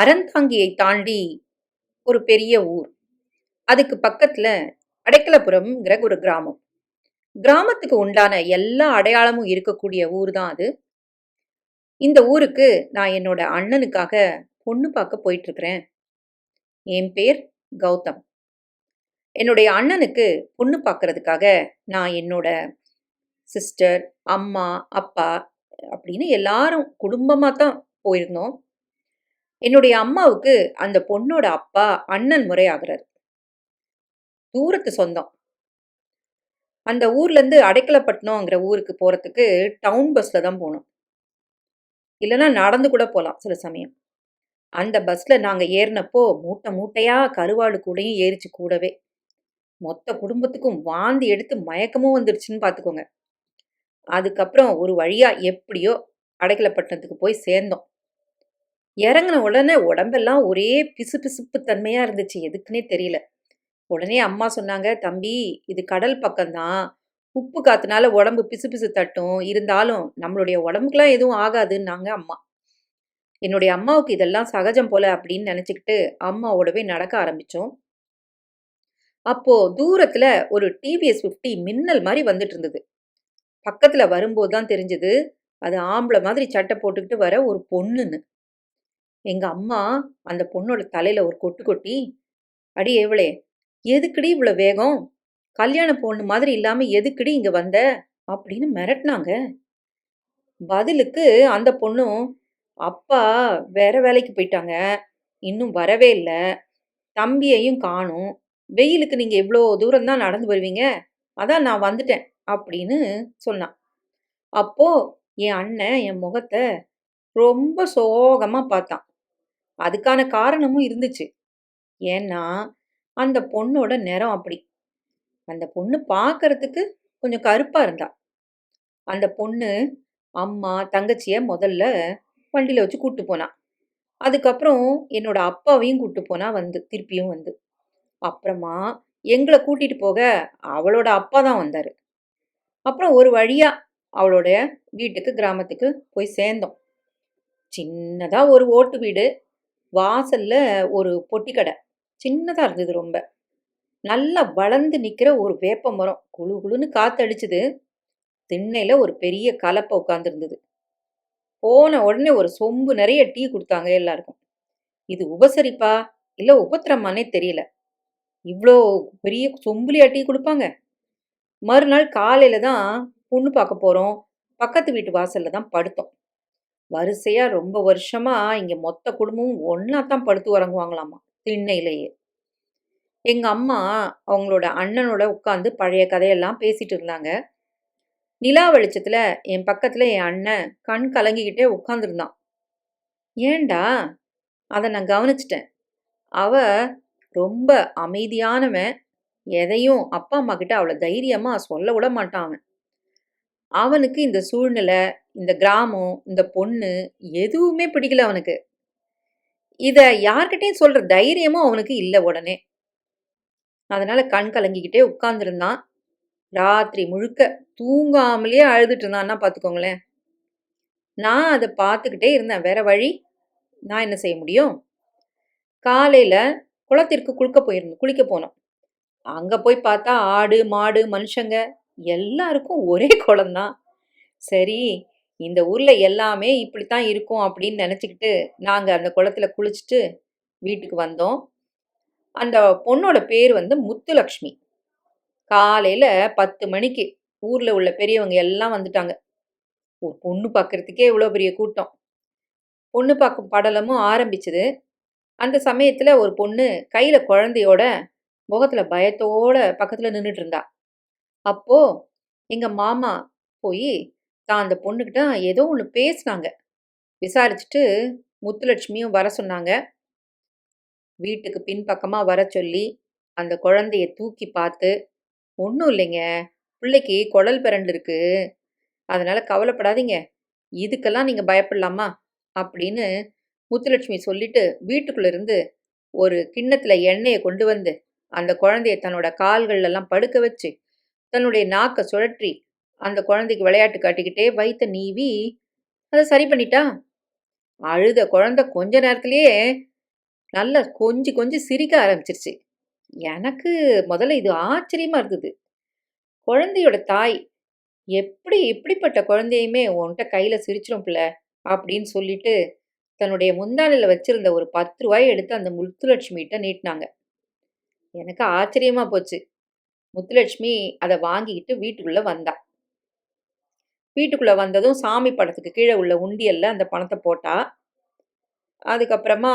அறந்தாங்கியை தாண்டி ஒரு பெரிய ஊர். அதுக்கு பக்கத்துல அடைக்கலபுரம்ங்கிற ஒரு கிராமம். கிராமத்துக்கு உண்டான எல்லா அடையாளமும் இருக்கக்கூடிய ஊர் தான் அது. இந்த ஊருக்கு நான் என்னோட அண்ணனுக்காக பொண்ணு பார்க்க போயிட்டு இருக்கிறேன் என் பேர் கௌதம். என்னுடைய அண்ணனுக்கு பொண்ணு பார்க்கறதுக்காக நான் என்னோட சிஸ்டர் அம்மா அப்பா அப்படின்னு எல்லாரும் குடும்பமாக தான் போயிருந்தோம். என்னுடைய அம்மாவுக்கு அந்த பொண்ணோட அப்பா அண்ணன் முறை ஆகிறார் தூரத்து சொந்தம். அந்த ஊர்லேருந்து அடைக்கலப்பட்டினங்கிற ஊருக்கு போகிறதுக்கு டவுன் பஸ்ஸில் தான் போகணும் இல்லைன்னா நடந்து கூட போகலாம் சில சமயம். அந்த பஸ்ஸில் நாங்கள் ஏறினப்போ மூட்டை மூட்டையாக கருவாடு கூடையும் ஏறிச்சு கூடவே. மொத்த குடும்பத்துக்கும் வாந்தி எடுத்து மயக்கமும் வந்துருச்சுன்னு பார்த்துக்கோங்க. அதுக்கப்புறம் ஒரு வழியாக எப்படியோ அடைக்கலப்பட்டினத்துக்கு போய் சேர்ந்தோம். இறங்கின உடனே உடம்பெல்லாம் ஒரே பிசு பிசுப்பு தன்மையாக இருந்துச்சு. எதுக்குன்னே தெரியல. உடனே அம்மா சொன்னாங்க தம்பி இது கடல் பக்கம்தான். உப்பு காத்துனால உடம்பு பிசு பிசு தட்டும். இருந்தாலும் நம்மளுடைய உடம்புக்குலாம் எதுவும் ஆகாதுன்னாங்க அம்மா. என்னுடைய அம்மாவுக்கு இதெல்லாம் சகஜம் போல அப்படின்னு நினச்சிக்கிட்டு அம்மாவோடவே நடக்க ஆரம்பித்தோம் அப்போது தூரத்தில் ஒரு டிவிஎஸ் ஃபிஃப்டி மின்னல் மாதிரி வந்துட்டு இருந்தது. பக்கத்தில் வரும்போது தான் தெரிஞ்சது அது ஆம்பளை மாதிரி சட்டை போட்டுக்கிட்டு வர ஒரு பொண்ணுன்னு. எங்கள் அம்மா அந்த பொண்ணோட தலையில் ஒரு கொட்டு கொட்டி அடி எவ்வளே எதுக்குடி இவ்வளோ வேகம்? கல்யாண பொண்ணு மாதிரி இல்லாமல் எதுக்குடி இங்கே வந்த? அப்படின்னு மிரட்டினாங்க. பதிலுக்கு அந்த பொண்ணும் அப்பா வேற வேலைக்கு போயிட்டாங்க இன்னும் வரவே இல்லை தம்பியையும் காணும் வெயிலுக்கு நீங்கள் இவ்வளோ தூரம் தான் நடந்து வருவீங்க அதான் நான் வந்துட்டேன் அப்படின்னு சொன்னான். அப்போ என் அண்ணன் என் முகத்தை ரொம்ப சோகமா பார்த்தான். அதுக்கான காரணமும் இருந்துச்சு. ஏன்னா அந்த பொண்ணோட நிறம் அப்படி. அந்த பொண்ணு பார்க்கறதுக்கு கொஞ்சம் கருப்பா இருந்தா. அந்த பொண்ணு அம்மா தங்கச்சிய முதல்ல வண்டியில வச்சு கூட்டு போனான் அதுக்கப்புறம் என்னோட அப்பாவையும் கூட்டு போனா வந்து திருப்பியும் வந்து. அப்புறமா எங்களை கூட்டிட்டு போக அவளோட அப்பா தான் வந்தாரு. அப்புறம் ஒரு வழியாக அவளோட வீட்டுக்கு கிராமத்துக்கு போய் சேர்ந்தோம். சின்னதாக ஒரு ஓட்டு வீடு வாசல்ல ஒரு பொட்டி கடை சின்னதாக இருந்தது ரொம்ப. நல்லா வளர்ந்து நிற்கிற ஒரு வேப்ப மரம். குளு குளுன்னு காத்தடிச்சுது. திண்ணையில் ஒரு பெரிய கலப்பை உட்காந்துருந்தது போன உடனே ஒரு சொம்பு நிறைய டீ கொடுத்தாங்க எல்லாருக்கும். இது உபசரிப்பா? இல்லை உபத்திரமானே தெரியல. இவ்வளோ பெரிய சொம்புலியா டீ கொடுப்பாங்க? மறுநாள் காலையில் தான் பொண்ணு பார்க்க போகிறோம் பக்கத்து வீட்டு வாசலில் தான் படுத்தோம். வரிசையாக ரொம்ப வருஷமாக இங்கே மொத்த குடும்பமும் ஒன்றா தான் படுத்து உறங்குவாங்களாமா திண்ணையிலேயே. எங்கள் அம்மா அவங்களோட அண்ணனோட உட்காந்து பழைய கதையெல்லாம் பேசிகிட்டு இருந்தாங்க. நிலா வெளிச்சத்தில் என் பக்கத்தில் என் அண்ணன் கண் கலங்கிக்கிட்டே உட்காந்துருந்தான் ஏன்டா அதை நான் கவனிச்சிட்டேன். அவ ரொம்ப அமைதியானவன் எதையும் அப்பா அம்மா கிட்ட அவ்வளோ தைரியமாக சொல்ல விட மாட்டான் அவன். அவனுக்கு இந்த சூழ்நிலை இந்த கிராமம் இந்த பொண்ணு எதுவுமே பிடிக்கல அவனுக்கு. இதை யார்கிட்டையும் சொல்கிற தைரியமும் அவனுக்கு இல்லை உடனே. அதனால கண் கலங்கிக்கிட்டே உட்கார்ந்துருந்தான். ராத்திரி முழுக்க தூங்காமலேயே அழுதுட்டு இருந்தான்னா பார்த்துக்கோங்களேன் நான் அதை பார்த்துக்கிட்டே இருந்தேன். வேற வழி? நான் என்ன செய்ய முடியும்? காலையில் குளத்திற்கு குளிக்க போயிருந்தோம் குளிக்க போனோம். அங்க போய் பார்த்தா ஆடு மாடு மனுஷங்க எல்லாருக்கும் ஒரே குளம்தான். சரி இந்த ஊர்ல எல்லாமே இப்படித்தான் இருக்கும் அப்படின்னு நினச்சிக்கிட்டு நாங்க அந்த குளத்துல குளிச்சுட்டு வீட்டுக்கு வந்தோம். அந்த பொண்ணோட பேர் வந்து முத்துலக்ஷ்மி. காலையில பத்து மணிக்கு ஊர்ல உள்ள பெரியவங்க எல்லாம் வந்துட்டாங்க. ஒரு பொண்ணு பார்க்கறதுக்கே இவ்வளோ பெரிய கூட்டம். பொண்ணு பார்க்கும் படலமும் ஆரம்பிச்சது. அந்த சமயத்துல ஒரு பொண்ணு கையில குழந்தையோட முகத்தில் பயத்தோட பக்கத்தில் நின்றுட்டு இருந்தா அப்போ எங்கள் மாமா போய் தான் அந்த பொண்ணுக்கிட்ட ஏதோ ஒன்று பேசினாங்க. விசாரிச்சுட்டு முத்துலட்சுமியும் வர சொன்னாங்க. வீட்டுக்கு பின்பக்கமாக வர சொல்லி அந்த குழந்தைய தூக்கி பார்த்து ஒன்றும் இல்லைங்க. பிள்ளைக்கு குழல் பிறண்டு இருக்கு. அதனால கவலைப்படாதீங்க. இதுக்கெல்லாம் நீங்கள் பயப்படலாமா? அப்படின்னு முத்துலட்சுமி சொல்லிட்டு வீட்டுக்குள்ளேருந்து ஒரு கிண்ணத்தில் எண்ணெயை கொண்டு வந்து அந்த குழந்தையை தன்னோட கால்கள் எல்லாம் படுக்க வச்சு தன்னுடைய நாக்கை சுழற்றி அந்த குழந்தைக்கு விளையாட்டு காட்டிக்கிட்டே வைத்த நீவி அதை சரி பண்ணிட்டா. அழுத குழந்தை கொஞ்ச நேரத்திலேயே நல்லா கொஞ்சி கொஞ்சி சிரிக்க ஆரம்பிச்சிருச்சு. எனக்கு முதல்ல இது ஆச்சரியமா இருந்தது. குழந்தையோட தாய், "எப்படி இப்படிப்பட்ட குழந்தையுமே உன்கிட்ட கையில சிரிச்சிடும் பிள்ள" அப்படின்னு சொல்லிட்டு, தன்னுடைய முந்தானில வச்சிருந்த ஒரு பத்து ரூபாய் எடுத்து அந்த முத்துலட்சுமிட்ட நீட்டினாங்க எனக்கு ஆச்சரியமா போச்சு. முத்துலட்சுமி அதை வாங்கிக்கிட்டு வீட்டுக்குள்ள வந்தா. வீட்டுக்குள்ள வந்ததும் சாமி படத்துக்கு கீழே உள்ள உண்டியல்ல அந்த பணத்தை போட்டா. அதுக்கப்புறமா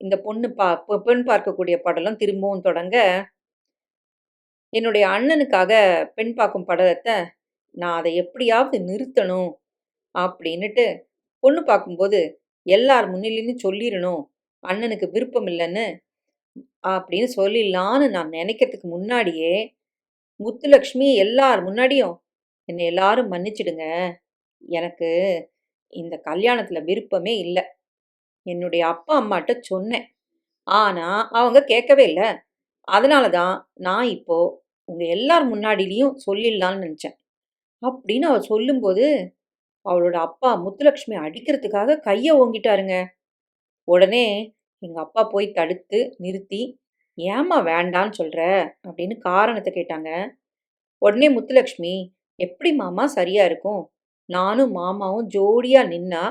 இந்த பொண்ணு பா பெண் பார்க்கக்கூடிய படலம் திரும்பவும் தொடங்க, என்னுடைய அண்ணனுக்காக பெண் பார்க்கும் படத்தை நான் அதை எப்படியாவது நிறுத்தணும் அப்படின்னுட்டு, பொண்ணு பார்க்கும்போது எல்லார் முன்னிலையும் சொல்லிடணும் அண்ணனுக்கு விருப்பம் இல்லைன்னு அப்படின்னு சொல்லிடலான்னு நான் நினைக்கிறதுக்கு முன்னாடியே, முத்துலக்ஷ்மி எல்லார் முன்னாடியும், "என்னை எல்லாரும் மன்னிச்சிடுங்க. எனக்கு இந்த கல்யாணத்துல விருப்பமே இல்லை என்னுடைய அப்பா, அம்மாட்ட சொன்னேன். ஆனா, அவங்க கேட்கவே இல்லை அதனால தான் நான் இப்போ உங்க எல்லார் முன்னாடிலையும் சொல்லிடலான்னு நினச்சேன் அப்படின்னு அவள் சொல்லும்போது, அவளோட அப்பா முத்துலட்சுமி அடிக்கிறதுக்காக கையை ஓங்கிட்டாருங்க. உடனே எங்கள் அப்பா போய் தடுத்து, நிறுத்தி, "ஏம்மா வேண்டான்னு சொல்கிற அப்படின்னு காரணத்தை கேட்டாங்க. உடனே முத்துலக்ஷ்மி "எப்படி மாமா சரியாக இருக்கும்? நானும் மாமாவும் ஜோடியாக நின்னா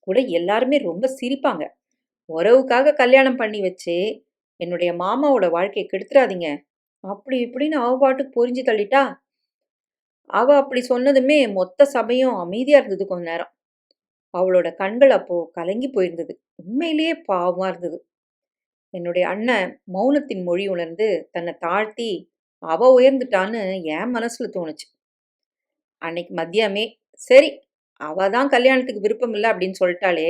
கூட எல்லாருமே ரொம்ப சிரிப்பாங்க. உறவுக்காக கல்யாணம் பண்ணி வச்சு, என்னுடைய மாமாவோட வாழ்க்கையை கெடுத்துறாதீங்க." அப்படி இப்படின்னு அவ பாட்டுக்கு பொறிஞ்சு தள்ளிட்டா. அவ அப்படி சொன்னதுமே மொத்த சபையும் அமைதியாக இருந்தது கொஞ்ச நேரம். அவளோட கண்கள் அப்போ கலங்கி போயிருந்தது. உண்மையிலேயே பாவமாக இருந்தது. என்னுடைய அண்ணன் மௌனத்தின் மொழி உணர்ந்து தன்னை தாழ்த்தி, அவ உயர்ந்துட்டான்னு என் மனசில் தோணுச்சு. அன்னைக்கு மதியமே, சரி அவ தான் கல்யாணத்துக்கு விருப்பம் இல்லை அப்படின்னு சொல்லிட்டாலே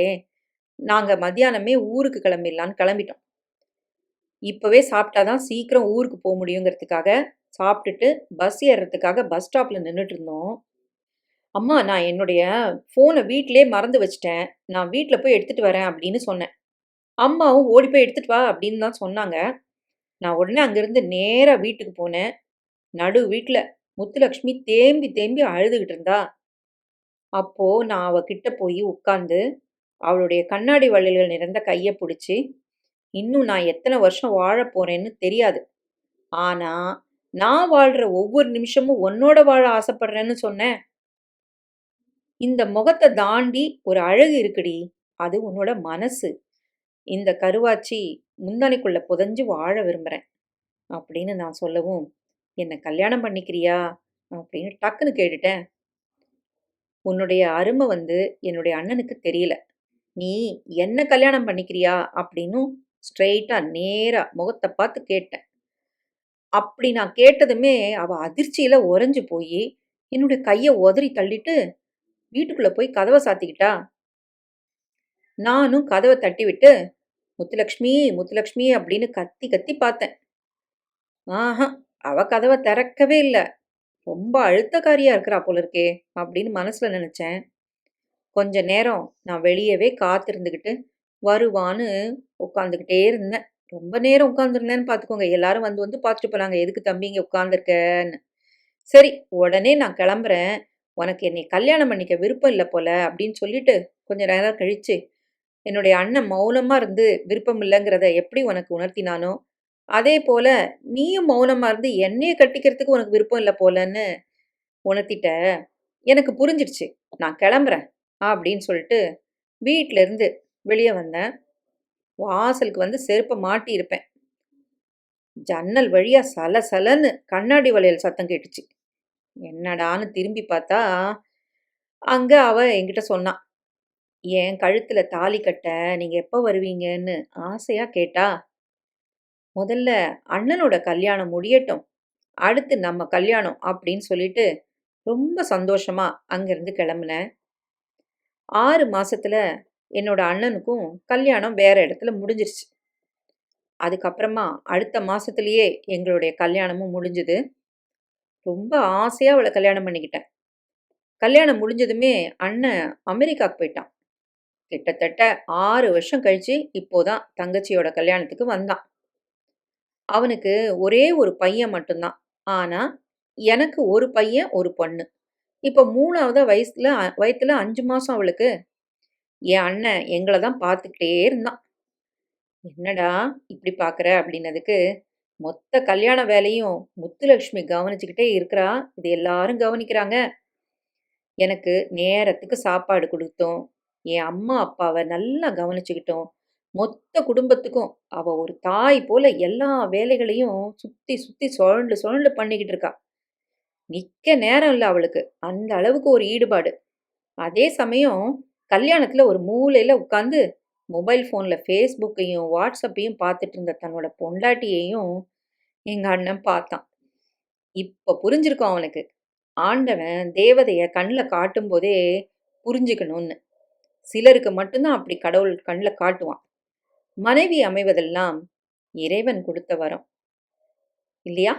நாங்கள் மத்தியானமே ஊருக்கு கிளம்பிடலான்னு கிளம்பிட்டோம். இப்போவே சாப்பிட்டா தான் சீக்கிரம் ஊருக்கு போக முடியுங்கிறதுக்காக, சாப்பிட்டுட்டு பஸ் ஏறுறதுக்காக பஸ் ஸ்டாப்பில் நின்றுட்டு இருந்தோம். "அம்மா நான் என்னுடைய ஃபோனை வீட்டிலே மறந்து வச்சிட்டேன் நான் வீட்டில் போய் எடுத்துகிட்டு வரேன்" அப்படின்னு சொன்னேன். அம்மாவும் "ஓடி போய் எடுத்துகிட்டு வா" அப்படின்னு தான் சொன்னாங்க. நான் உடனே அங்கேருந்து நேராக வீட்டுக்கு போனேன். நடு வீட்டில் முத்துலக்ஷ்மி தேம்பி தேம்பி அழுதுகிட்டு இருந்தா. அப்போது நான் அவகிட்ட போய் உட்காந்து அவளுடைய கண்ணாடி வள்ளல்கள் நிறைந்த கையை பிடிச்சி "இன்னும் நான் எத்தனை வருஷம் வாழ போகிறேன்னு தெரியாது. ஆனால் நான் வாழ்கிற ஒவ்வொரு நிமிஷமும் உன்னோட வாழ ஆசைப்படுறேன்னு சொன்னேன். இந்த முகத்தை தாண்டி ஒரு அழகு இருக்குடி. அது உன்னோட மனசு. இந்த கருவாச்சி முந்தானைக்குள்ள புதஞ்சு வாழ விரும்புகிறேன் அப்படின்னு நான் சொல்லவும், என்னை கல்யாணம் பண்ணிக்கிறியா?" அப்படின்னு டக்குன்னு கேட்டுட்டேன். "உன்னுடைய அருமை வந்து என்னுடைய அண்ணனுக்கு தெரியல. நீ என்ன கல்யாணம் பண்ணிக்கிறியா?" அப்படின்னும் ஸ்ட்ரெயிட்டாக நேராக முகத்தை பார்த்து கேட்டேன். அப்படி நான் கேட்டதுமே அவள் அதிர்ச்சியில் உறைஞ்சு போய் என்னுடைய கையை உதறி தள்ளிட்டு, வீட்டுக்குள்ள போய் கதவை சாத்திக்கிட்டா. நானும் கதவ தட்டிவிட்டு, "முத்துலட்சுமி, முத்துலக்ஷ்மி அப்படின்னு கத்தி கத்தி பார்த்தேன். ஆஹா! அவ கதவை திறக்கவே இல்லை ரொம்ப அழுத்தக்காரியா இருக்கிறா போல இருக்கே! அப்படின்னு மனசுல நினைச்சேன் கொஞ்ச நேரம் நான் வெளியவே காத்திருந்துக்கிட்டு வருவான்னு உட்காந்துக்கிட்டே இருந்தேன். ரொம்ப நேரம் உட்காந்துருந்தேன்னு பார்த்துக்கோங்க. எல்லாரும் வந்து வந்து பார்த்துட்டு போனாங்க. "எதுக்கு தம்பி இங்கே உட்கார்ந்திருக்கன்னு?" "சரி, உடனே நான் கிளம்புறேன். உனக்கு என்னை கல்யாணம் பண்ணிக்க விருப்பம் இல்லை போல" அப்படின்னு சொல்லிட்டு, கொஞ்ச நேரம் கழிச்சு, என்னுடைய அண்ணன் மௌனமா இருந்து விருப்பம் இல்லைங்கிறத எப்படி உனக்கு உணர்த்தினானோ, அதே போல நீயும் மௌனமா இருந்து என்னையே கட்டிக்கிறதுக்கு உனக்கு விருப்பம் இல்லை போலன்னு உணர்த்திட்ட. எனக்கு புரிஞ்சிடுச்சு. நான் கிளம்புறேன் அப்படின்னு சொல்லிட்டு, வீட்ல இருந்து வந்தேன். வாசலுக்கு வந்து செருப்பை மாட்டியிருப்பேன். ஜன்னல் வழியா சலசலன்னு கண்ணாடி வளையல் சத்தம் கேட்டுச்சு. என்னடான்னு திரும்பி பார்த்தா, அங்கே அவ என்கிட்ட சொன்னான் என் கழுத்தில் தாலி கட்ட நீங்கள் எப்போ வருவீங்கன்னு ஆசையாக கேட்டா. முதல்ல அண்ணனோட கல்யாணம் முடியட்டும். அடுத்து நம்ம கல்யாணம் அப்படின்னு சொல்லிட்டு, ரொம்ப சந்தோஷமா அங்கேருந்து கிளம்புனேன். ஆறு மாசத்துல என்னோட அண்ணனுக்கும் கல்யாணம் வேற இடத்துல முடிஞ்சிருச்சு. அதுக்கப்புறமா அடுத்த மாசத்திலேயே எங்களுடைய கல்யாணமும் முடிஞ்சுது. ரொம்ப ஆசையாக அவளை கல்யாணம் பண்ணிக்கிட்டேன். கல்யாணம் முடிஞ்சதுமே அண்ணன் அமெரிக்காவுக்கு போயிட்டான். கிட்டத்தட்ட ஆறு வருஷம் கழிச்சு இப்போ தான் தங்கச்சியோட கல்யாணத்துக்கு வந்தான். அவனுக்கு ஒரே ஒரு பையன் மட்டும்தான் ஆனால் எனக்கு ஒரு பையன், ஒரு பொண்ணு. இப்ப 3வதா வயசுல அ வயத்துல 5 மாசம் அவளுக்கு. என் அண்ணன் எங்களை தான் பார்த்துக்கிட்டே இருந்தான். "என்னடா இப்படி பார்க்குற?" அப்படின்னதுக்கு, "மொத்த கல்யாண வேலையும் முத்துலட்சுமி கவனிச்சுக்கிட்டே இருக்கிறா. இது எல்லாரும் கவனிக்கிறாங்க. எனக்கு நேரத்துக்கு சாப்பாடு கொடுத்தோம் என் அம்மா, அப்பாவை நல்லா கவனிச்சுக்கிட்டோம். மொத்த குடும்பத்துக்கும் அவ ஒரு தாய் போல எல்லா வேலைகளையும் சுத்தி, சுத்தி சுழண்டு, சுழண்டு பண்ணிக்கிட்டு இருக்கா. நிக்க நேரம் இல்லை அவளுக்கு. அந்த அளவுக்கு ஒரு ஈடுபாடு. அதே சமயம் கல்யாணத்துல ஒரு மூலையில உட்காந்து மொபைல் ஃபோனில் ஃபேஸ்புக்கையும் வாட்ஸ்அப்பையும் பார்த்துட்டு இருந்த தன்னோட பொண்டாட்டியையும் எங்கள் அண்ணன் பார்த்தான். இப்போ புரிஞ்சிருக்கும் அவனுக்கு. ஆண்டவன் தேவதையை கண்ணில் காட்டும்போதே புரிஞ்சுக்கணும்னு. சிலருக்கு மட்டும்தான் அப்படி கடவுள் கண்ணில் காட்டுவான். மனைவி அமைவதெல்லாம் இறைவன் கொடுத்த வரம். இல்லையா?